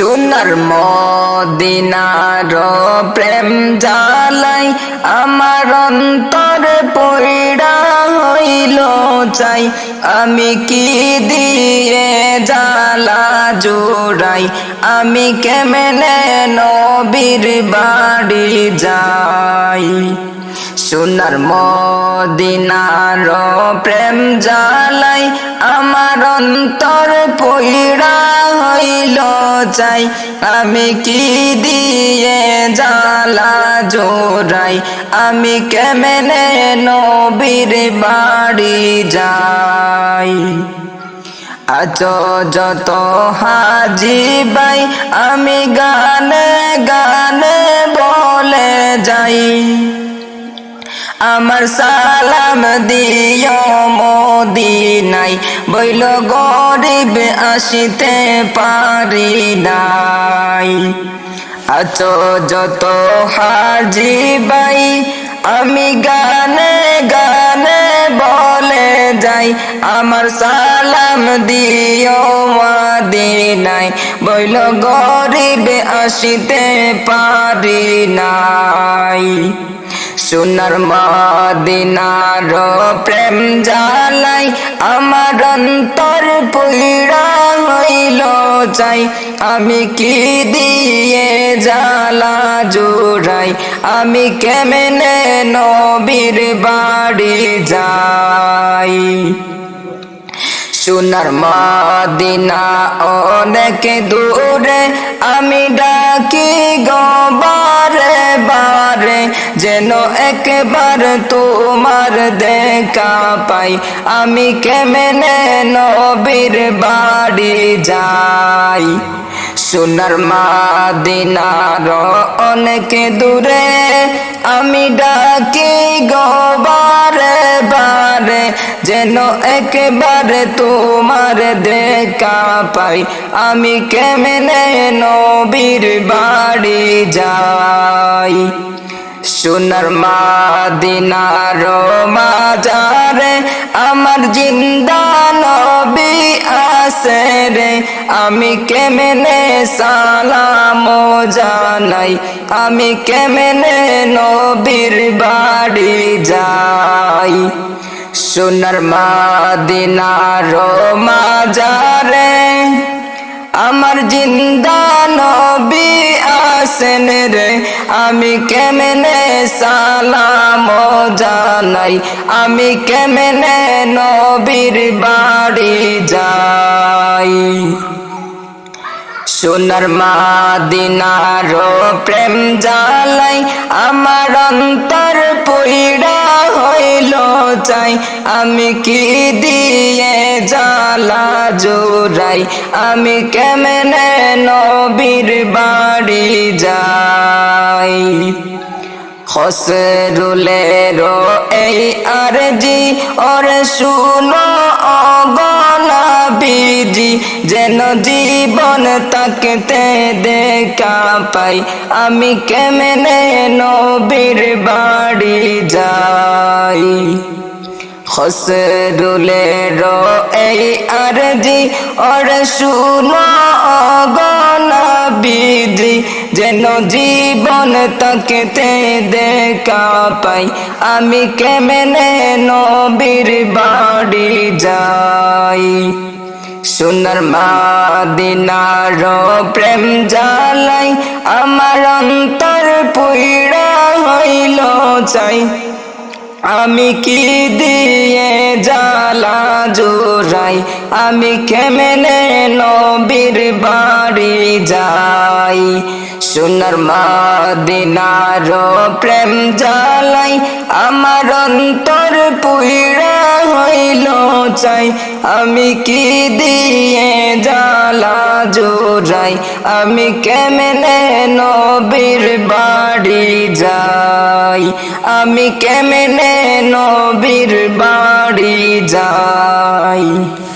সোনার মদিনার প্রেম জালাই আমার অন্তর পইড়া হইল চাই। আমি কি দিয়ে জালা জোড়াই? আমি কেমনে নবীর বাড়ি যাই? সোনার মদিনার প্রেম জালাই আমার অন্তর পইড়া হইল চাই। আমি কি দিয়ে জালা জোড়াই? আমি কেমনে নবীর বাড়ি যাই? আজ যত হাজি বাই আমি গানে গানে বলে যাই। আমার সালাম দিও মদিনাই বইল গরিব আসিতে পারি নাই। আছো যত হাজি বাই আমি গানে গানে বলে যাই, আমার সালাম দিও মদিনাই বইল গরিব আসিতে পারি নাই। সোনার মদিনার প্রেম জালাই, আমার অন্তর পইড়া হইল চাই আমি কি দিয়ে জালা জোড়াই? আমি কেমনে নবীর বাড়ি যাই? সোনার মদিনা অনেক দূরে। আমি ডাকি গবারে বারে যেন একবার তোমার দেখা পাই। আমি কেমনে নবীর বাড়ি যাই? সোনার মাদিনার অনেক দূরে। আমি ডাকি গবারে বারে যেন একবার তোমার দেখা পাই। আমি কেমনে নবীর বাড়ি যাই? সোনার মা মাদিনার মাজারে আমার জিন্দা নবী আসে রে। আমি কেমনে সালাম জানাই? আমি কেমনে নবীর বাড়ি যাই? সোনার মাদিনার মাজারে। আমার জিন্দা নবী আসেন রে, আমি কেমনে সালাম জানাই? আমি কেমনে নবীর বাড়ি যাই? সোনার মাদিনার প্রেম জালাই আমার অন্তর পইড়া আমি কি দিয়ে জালা জোড়াই? আমি কেমনে নবীর বাড়ি যাই? খসরুলের এই আরজি, ওর শুনো বিজি যেন জীবন তাকতে দেখা পাই। আমি কেমনে নবীর বাড়ি যাই? খসরুলের এই আরজি ওর শুনো বিজি যেন জীবন তাকতে দেখা পাই। আমি কেমনে নবীর বাড়ি যাই? সোনার মাদিনার প্রেম জালাই আমার অন্তর পুইড়া হইল চাই। আমি কি জালা জোড়াই, আমি কেমনে নবীর বাড়ি যাই? সোনার মাদিনার প্রেম জালাই আমার অন্তর পুইড়া হইল চাই। আমি কি দিয়ে জালা জোড়াই, আমি কেমনে নবীর বাড়ি যাই? আমি কেমনে নবীর বাড়ি যাই? Pai.